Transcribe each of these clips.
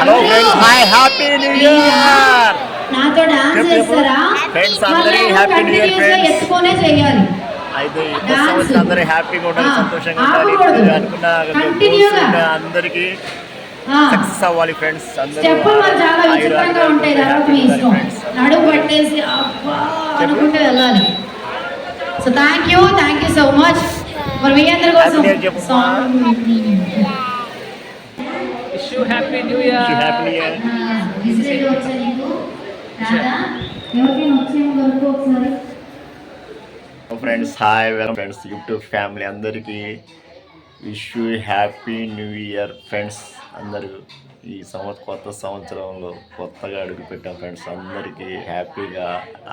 Friends hi happy new year నాతో dance. చేస్తారా? Happy new year, కంటిన్యూస్గా friends. ఎత్తుకొనే చేయాలి అయితే. సంవత్సరం అందరూ హ్యాపీగా ఉండాలి సంతోషంగా ఉండాలి అనుకున్న అందరికీ సక్సెస్ అవ్వాలి ఫ్రెండ్స్ అందరూ చాలా విచిత్రంగా ఉంటాయి. మీ పట్టేసి. అనుకుంటే వెళ్ళాలి. So thank you thank you so much మరి మీ అందరి కోసం you happy new Wish you year happy new year. విజిటేగా వచ్చా నీకు రాదా ఎవరికైనా వచ్చేమో వరకు ఒకసారి friends hi welcome friends YouTube family అందరికీ. Wish you happy new year friends అందరూ ఈ సంవత్సరం కొత్త సంవత్సరంలో కొత్తగా అడుగుపెట్టాం ఫ్రెండ్స్ అందరికీ హ్యాపీగా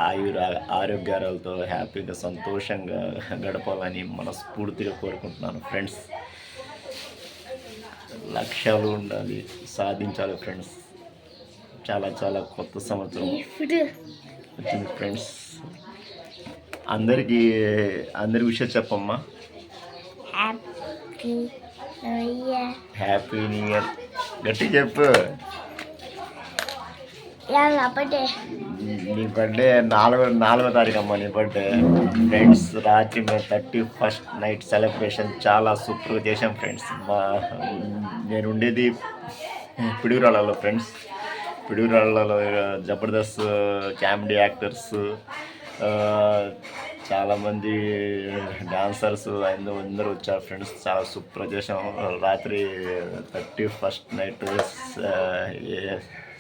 ఆయుర ఆరోగ్యాలతో హ్యాపీగా సంతోషంగా గడపాలని మనస్ఫూర్తిగా కోరుకుంటున్నాను ఫ్రెండ్స్ లక్ష్యాలు ఉండాలి సాధించాలి ఫ్రెండ్స్ చాలా చాలా కొత్త సంవత్సరం. వచ్చింది ఫ్రెండ్స్ అందరికీ అందరి విషయం చెప్పమ్మా. హ్యాపీ న్యూ ఇయర్ గట్టి చెప్పు. నీ బర్త్డే నాలుగో నాలుగో తారీఖు అమ్మ నీ బర్త్డే ఫ్రెండ్స్ రాత్రి మేము థర్టీ ఫస్ట్ నైట్ సెలబ్రేషన్ చాలా సూపర్గా చేసాం ఫ్రెండ్స్ మా నేను ఉండేది పిడుగురాళ్ళలో ఫ్రెండ్స్ పిడుగురాళ్ళలో జబర్దస్త్ కామెడీ యాక్టర్స్ చాలామంది డాన్సర్స్ అందరూ అందరూ వచ్చారు ఫ్రెండ్స్. చాలా సూపర్ చేసాం రాత్రి థర్టీ ఫస్ట్ నైట్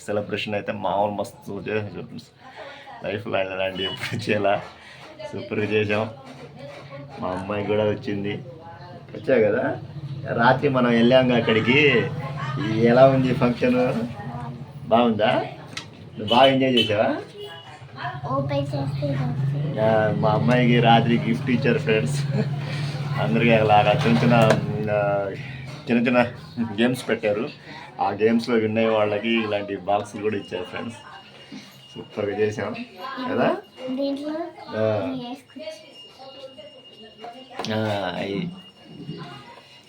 సెలబ్రేషన్ అయితే మామూలు మస్తు చేసాం ఫ్రెండ్స్. లైఫ్లో ఇలాంటి ఎప్పుడు చేయాల? సూపర్గా చేసాం మా అమ్మాయి కూడా వచ్చింది. వచ్చావు కదా? రాత్రి మనం వెళ్ళాము అక్కడికి. ఎలా ఉంది ఫంక్షన్? బాగుందా? నువ్వు బాగా ఎంజాయ్ చేసావా? మా అమ్మాయికి రాత్రి గిఫ్ట్ ఇచ్చారు ఫ్రెండ్స్. అందరికీ అలాగా చిన్న చిన్న చిన్న చిన్న గేమ్స్ పెట్టారు. ఆ గేమ్స్లో విన్ అయ్యే వాళ్ళకి ఇలాంటి బాక్సులు కూడా ఇచ్చారు ఫ్రెండ్స్. సూపర్గా చేసాం కదా?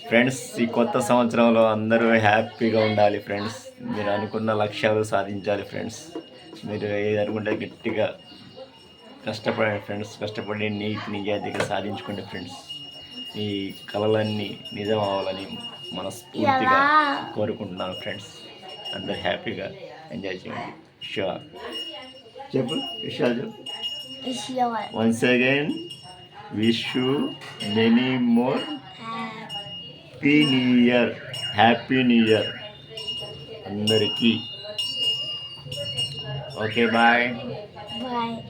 ఫ్రెండ్స్ ఈ కొత్త సంవత్సరంలో అందరూ హ్యాపీగా ఉండాలి ఫ్రెండ్స్. మీరు అనుకున్న లక్ష్యాలు సాధించాలి ఫ్రెండ్స్. మీరు ఏది అనుకుంటే గట్టిగా కష్టపడండి ఫ్రెండ్స్ కష్టపడి నీట్ నిజాయితీగా సాధించుకోండి ఫ్రెండ్స్ ఈ కళలన్నీ నిజం అవ్వాలని మనస్ఫూర్తిగా కోరుకుంటున్నాను ఫ్రెండ్స్ అందరు హ్యాపీగా ఎంజాయ్ చేయండి. షూర్. చెప్పు విషయాలు చెప్పు. Once again wish you many more happy new year happy new year అందరికీ. Okay, bye. Bye.